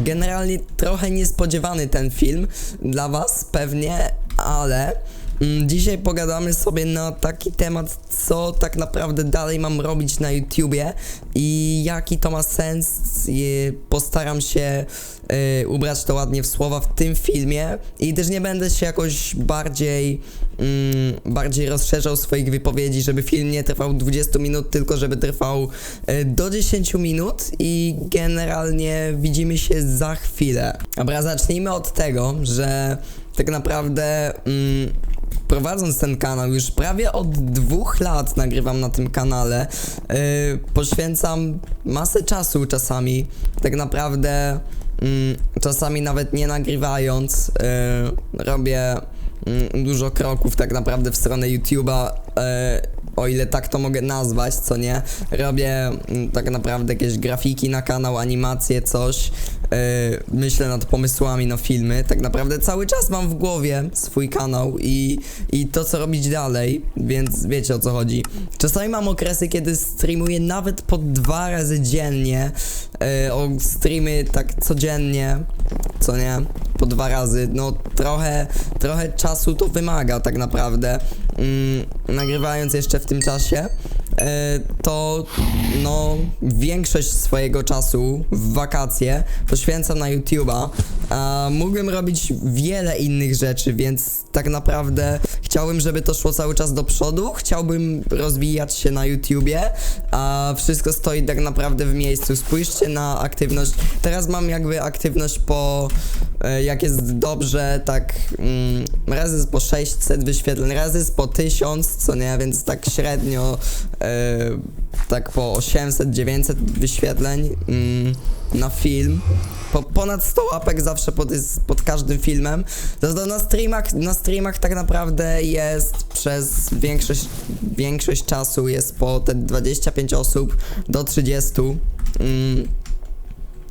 Generalnie trochę niespodziewany ten film dla was pewnie, ale mm, dzisiaj pogadamy sobie na taki temat, co tak naprawdę dalej mam robić na YouTubie i jaki to ma sens. I postaram się y, ubrać to ładnie w słowa w tym filmie i też nie będę się jakoś bardziej mm, bardziej rozszerzał swoich wypowiedzi, żeby film nie trwał 20 minut, tylko żeby trwał y, do 10 minut i generalnie widzimy się za chwilę. Dobra, zacznijmy od tego, że tak naprawdę mm, prowadząc ten kanał już prawie od dwóch lat nagrywam na tym kanale. Yy, poświęcam masę czasu czasami. Tak naprawdę mm, czasami nawet nie nagrywając yy, robię dużo kroków tak naprawdę w stronę YouTube'a. Yy, o ile tak to mogę nazwać, co nie? Robię mm, tak naprawdę jakieś grafiki na kanał, animacje, coś. Yy, myślę nad pomysłami na filmy. Tak naprawdę cały czas mam w głowie swój kanał i, i to, co robić dalej, więc wiecie o co chodzi. Czasami mam okresy, kiedy streamuję nawet po dwa razy dziennie. Yy, o streamy tak codziennie, co nie? Po dwa razy. No trochę, trochę czasu to wymaga tak naprawdę. Mm, nagrywając jeszcze w tym czasie, to no większość swojego czasu w wakacje poświęcam na YouTube'a. A mógłbym robić wiele innych rzeczy, więc tak naprawdę chciałbym, żeby to szło cały czas do przodu. Chciałbym rozwijać się na YouTubie, a wszystko stoi tak naprawdę w miejscu. Spójrzcie na aktywność. Teraz mam jakby aktywność po e, jak jest dobrze, tak mm, razy po 600 wyświetleń, razy po 1000, co nie, więc tak średnio e, tak po 800-900 wyświetleń mm, na film. Po, ponad 100 łapek zawsze pod, pod każdym filmem. To na streamach, na streamach tak naprawdę jest przez większość, większość czasu jest po te 25 osób do 30. Mm,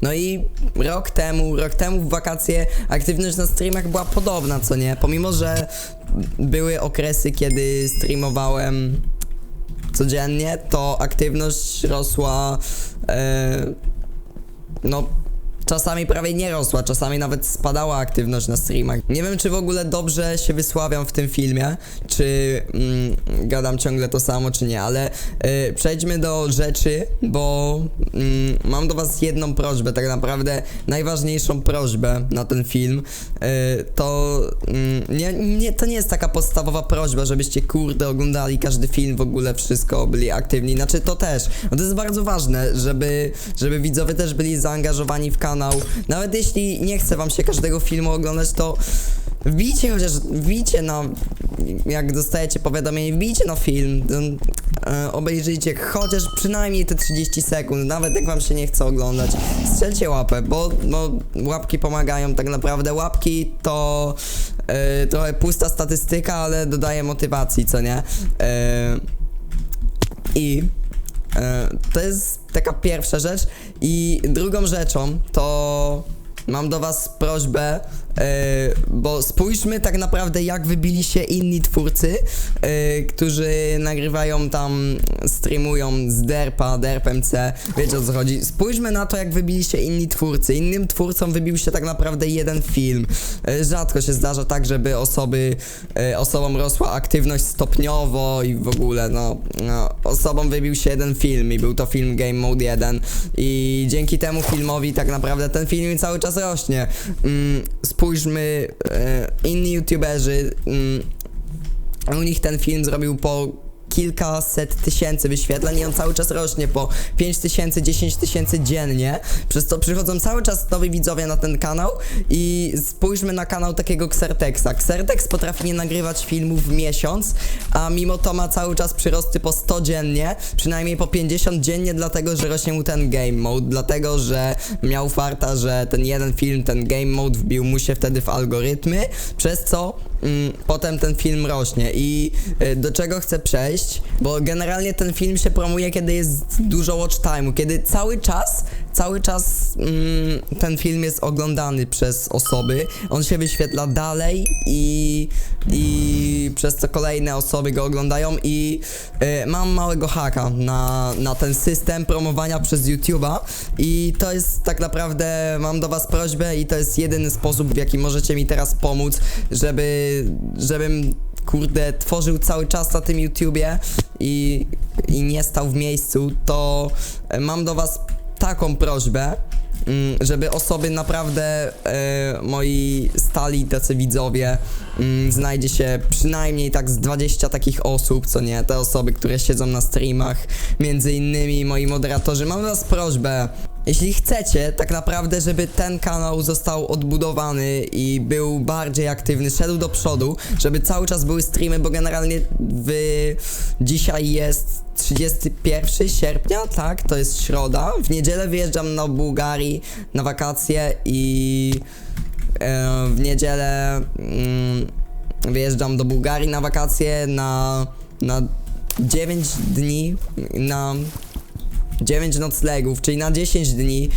no i rok temu, rok temu w wakacje aktywność na streamach była podobna, co nie? Pomimo, że były okresy, kiedy streamowałem codziennie, to aktywność rosła e, no czasami prawie nie rosła, czasami nawet spadała aktywność na streamach. Nie wiem, czy w ogóle dobrze się wysławiam w tym filmie, czy mm, gadam ciągle to samo, czy nie, ale y, przejdźmy do rzeczy, bo mm, mam do was jedną prośbę, tak naprawdę najważniejszą prośbę na ten film. Y, to mm, nie, nie, to nie jest taka podstawowa prośba, żebyście kurde oglądali każdy film, w ogóle wszystko, byli aktywni, znaczy to też, no to jest bardzo ważne, żeby, żeby widzowie też byli zaangażowani w kanał, nawet jeśli nie chce wam się każdego filmu oglądać, to wbijcie chociaż, wbijcie na, jak dostajecie powiadomienie, wbijcie na film, e, obejrzyjcie chociaż przynajmniej te 30 sekund, nawet jak wam się nie chce oglądać, strzelcie łapę, bo no, łapki pomagają tak naprawdę, łapki to e, trochę pusta statystyka, ale dodaje motywacji, co nie? E, I e, to jest taka pierwsza rzecz. I drugą rzeczą to mam do was prośbę, bo spójrzmy tak naprawdę jak wybili się inni twórcy, yy, którzy nagrywają tam, streamują z Derpa, DerpMC, wiecie o co chodzi. Spójrzmy na to jak wybili się inni twórcy. Innym twórcom wybił się tak naprawdę jeden film. Yy, rzadko się zdarza tak, żeby osoby, osobom rosła aktywność stopniowo i w ogóle no, no, osobom wybił się jeden film i był to film Game Mode 1 i dzięki temu filmowi tak naprawdę ten film cały czas rośnie. Mm, spójrzmy, e, inni youtuberzy, mm, u nich ten film zrobił po kilkaset tysięcy wyświetleń i on cały czas rośnie po 5 tysięcy, 10 tysięcy dziennie. Przez to przychodzą cały czas nowi widzowie na ten kanał i spójrzmy na kanał takiego Xertexa. Xertex potrafi nie nagrywać filmów w miesiąc, a mimo to ma cały czas przyrosty po 100 dziennie, przynajmniej po 50 dziennie, dlatego że rośnie mu ten game mode, dlatego że miał farta, że ten jeden film, ten game mode wbił mu się wtedy w algorytmy, przez co mm, potem ten film rośnie. I y, do czego chcę przejść? Bo generalnie ten film się promuje, kiedy jest dużo watch time'u, kiedy cały czas cały czas mm, ten film jest oglądany przez osoby, on się wyświetla dalej i, i przez to kolejne osoby go oglądają i y, mam małego haka na, na ten system promowania przez YouTube'a i to jest tak naprawdę, mam do was prośbę i to jest jedyny sposób w jaki możecie mi teraz pomóc, żeby, żebym kurde, tworzył cały czas na tym YouTubie i, i nie stał w miejscu, to mam do was taką prośbę, mm, żeby osoby naprawdę, e, moi stali tacy widzowie, mm, znajdzie się przynajmniej tak z 20 takich osób, co nie, te osoby, które siedzą na streamach, między innymi moi moderatorzy, mam do was prośbę, jeśli chcecie tak naprawdę, żeby ten kanał został odbudowany i był bardziej aktywny, szedł do przodu, żeby cały czas były streamy, bo generalnie w... dzisiaj jest 31 sierpnia, tak, to jest środa. W niedzielę wyjeżdżam na Bułgarii na wakacje i e, w niedzielę mm, wyjeżdżam do Bułgarii na wakacje na, na 9 dni, na 9 noclegów, czyli na 10 dni. Yy,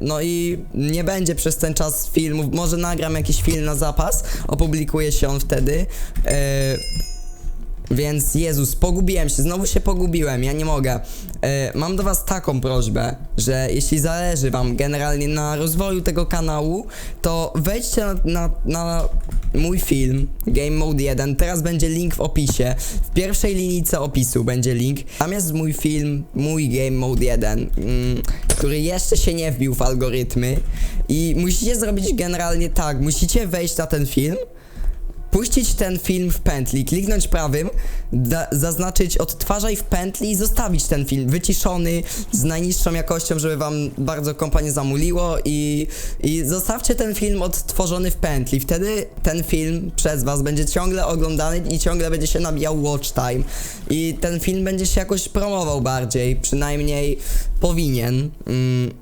no i nie będzie przez ten czas filmów. Może nagram jakiś film na zapas, opublikuje się on wtedy. Yy, więc Jezus, pogubiłem się, znowu się pogubiłem, ja nie mogę. E, mam do was taką prośbę, że jeśli zależy wam generalnie na rozwoju tego kanału, to wejdźcie na, na, na mój film Game Mode 1, teraz będzie link w opisie. W pierwszej linijce opisu będzie link. Tam jest mój film, mój Game Mode 1, mm, który jeszcze się nie wbił w algorytmy i musicie zrobić generalnie tak, musicie wejść na ten film, puścić ten film w pętli, kliknąć prawym, zaznaczyć odtwarzaj w pętli i zostawić ten film wyciszony, z najniższą jakością, żeby wam bardzo kompa nie zamuliło i, i zostawcie ten film odtworzony w pętli. Wtedy ten film przez was będzie ciągle oglądany i ciągle będzie się nabijał watch time i ten film będzie się jakoś promował bardziej, przynajmniej powinien. Mm.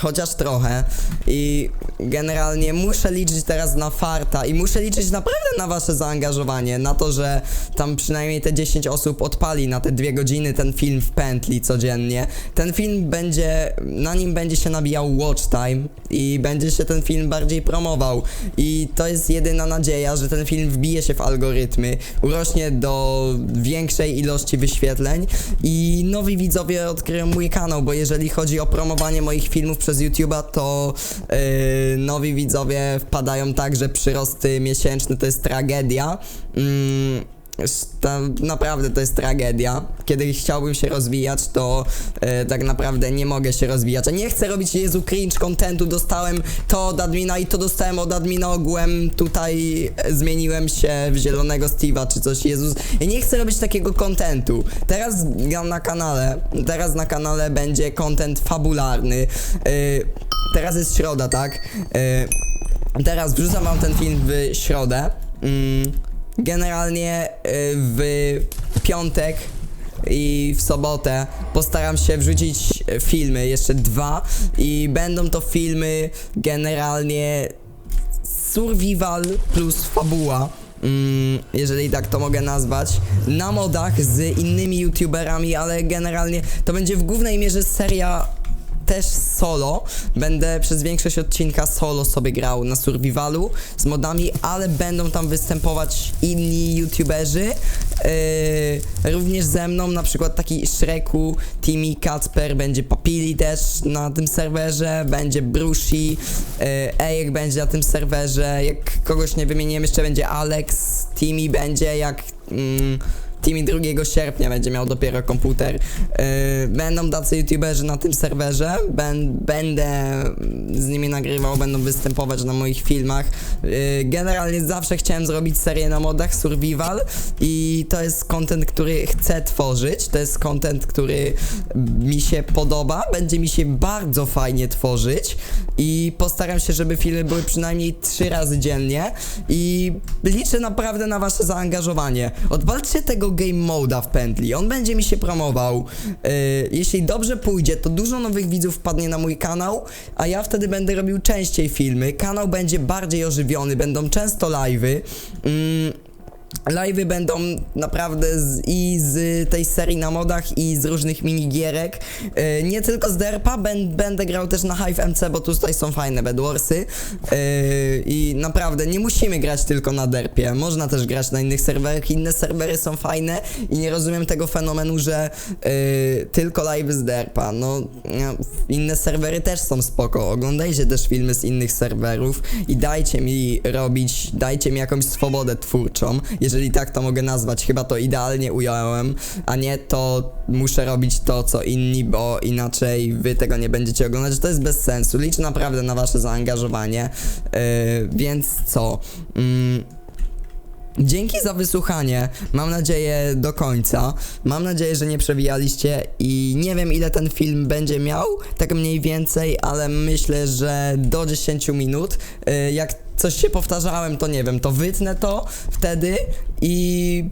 Chociaż trochę i generalnie muszę liczyć teraz na farta i muszę liczyć naprawdę na wasze zaangażowanie, na to, że tam przynajmniej te 10 osób odpali na te dwie godziny ten film w pętli codziennie. Ten film będzie, na nim będzie się nabijał watch time i będzie się ten film bardziej promował i to jest jedyna nadzieja, że ten film wbije się w algorytmy, urośnie do większej ilości wyświetleń i nowi widzowie odkryją mój kanał, bo jeżeli chodzi o promowanie moich filmów przez YouTube'a, to yy, nowi widzowie wpadają tak, że przyrosty miesięczne to jest tragedia. Mm, to naprawdę to jest tragedia. Kiedy chciałbym się rozwijać, to e, tak naprawdę nie mogę się rozwijać. A nie chcę robić Jezu cringe contentu. Dostałem to od admina i to dostałem od admina ogółem. Tutaj e, zmieniłem się w zielonego Steve'a czy coś. Jezus. Ja nie chcę robić takiego contentu. Teraz na kanale. Teraz na kanale będzie content fabularny. E, teraz jest środa, tak? E, teraz wrzucam wam ten film w środę. Mm. Generalnie y, w piątek i w sobotę postaram się wrzucić filmy, jeszcze dwa i będą to filmy generalnie survival plus fabuła. Mm, jeżeli tak to mogę nazwać, na modach z innymi youtuberami, ale generalnie to będzie w głównej mierze seria też solo. Będę przez większość odcinka solo sobie grał na survivalu z modami, ale będą tam występować inni youtuberzy. Yy, również ze mną, na przykład taki Shreku, Timmy, Kacper, będzie Papili też na tym serwerze, będzie Brushi, yy, Ejek będzie na tym serwerze, jak kogoś nie wymieniłem, jeszcze będzie Alex, Timmy będzie, jak... Mm, Timmy 2 sierpnia będzie miał dopiero komputer. Yy, będą tacy youtuberzy na tym serwerze, będę z nimi nagrywał, będą występować na moich filmach. Yy, generalnie zawsze chciałem zrobić serię na modach survival i to jest content, który chcę tworzyć, to jest content, który mi się podoba, będzie mi się bardzo fajnie tworzyć i postaram się, żeby filmy były przynajmniej trzy razy dziennie i liczę naprawdę na wasze zaangażowanie. Odwalcie tego game moda w pętli, on będzie mi się promował. Yy, jeśli dobrze pójdzie, to dużo nowych widzów wpadnie na mój kanał, a ja wtedy będę robił częściej filmy. Kanał będzie bardziej ożywiony, będą często live'y. Yy, Live'y będą naprawdę z, i z tej serii na modach i z różnych minigierek. Yy, nie tylko z derpa, będę grał też na Hive MC, bo tutaj są fajne Bedwarsy. Yy, I naprawdę nie musimy grać tylko na derpie. Można też grać na innych serwerach. Inne serwery są fajne i nie rozumiem tego fenomenu, że yy, tylko live z derpa. No, inne serwery też są spoko. Oglądajcie też filmy z innych serwerów i dajcie mi robić, dajcie mi jakąś swobodę twórczą. Jeżeli tak to mogę nazwać, chyba to idealnie ująłem, a nie to muszę robić to co inni, bo inaczej wy tego nie będziecie oglądać. To jest bez sensu. Liczę naprawdę na wasze zaangażowanie. Yy, więc co? Mm, Dzięki za wysłuchanie. Mam nadzieję do końca. Mam nadzieję, że nie przewijaliście i nie wiem ile ten film będzie miał, tak mniej więcej, ale myślę, że do 10 minut. Y, Jak coś się powtarzałem, to nie wiem, to wytnę to wtedy i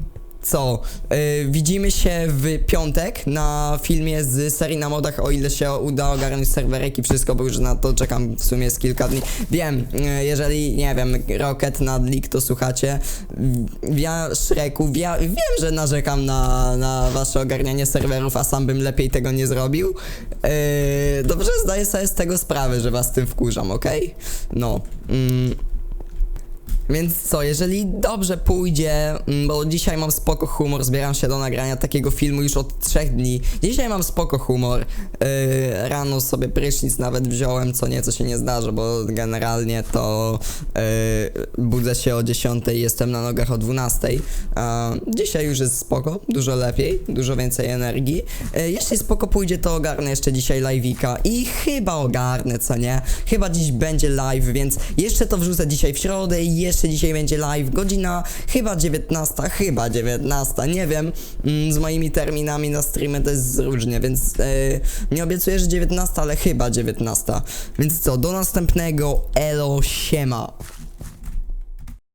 co? Y, widzimy się w piątek na filmie z serii na modach, o ile się uda ogarnąć serwerek i wszystko, bo już na to czekam w sumie z kilka dni. Wiem, y, jeżeli, nie wiem, Rocket Nadlik to słuchacie, ja Shreku, ja wiem, że narzekam na, na wasze ogarnianie serwerów, a sam bym lepiej tego nie zrobił. Yy, dobrze, zdaję sobie z tego sprawę, że was tym wkurzam, okej? No. Mm. Więc co, jeżeli dobrze pójdzie, mm, bo dzisiaj mam spoko humor, zbieram się do nagrania takiego filmu już od trzech dni. Dzisiaj mam spoko humor. Yy, rano sobie prysznic nawet wziąłem, co nieco się nie zdarza, bo generalnie to yy, budzę się o 10, jestem na nogach o 12. A dzisiaj już jest spoko, dużo lepiej, dużo więcej energii. Yy, jeśli spoko pójdzie, to ogarnę jeszcze dzisiaj live'ika i chyba ogarnę, co nie? Chyba dziś będzie live, więc jeszcze to wrzucę dzisiaj w środę i jeszcze dzisiaj będzie live. Godzina chyba 19, chyba 19, nie wiem. Mm, z moimi terminami na streamy to jest różnie, więc e, nie obiecuję, że 19, ale chyba 19. Więc co, do następnego. Elo, siema.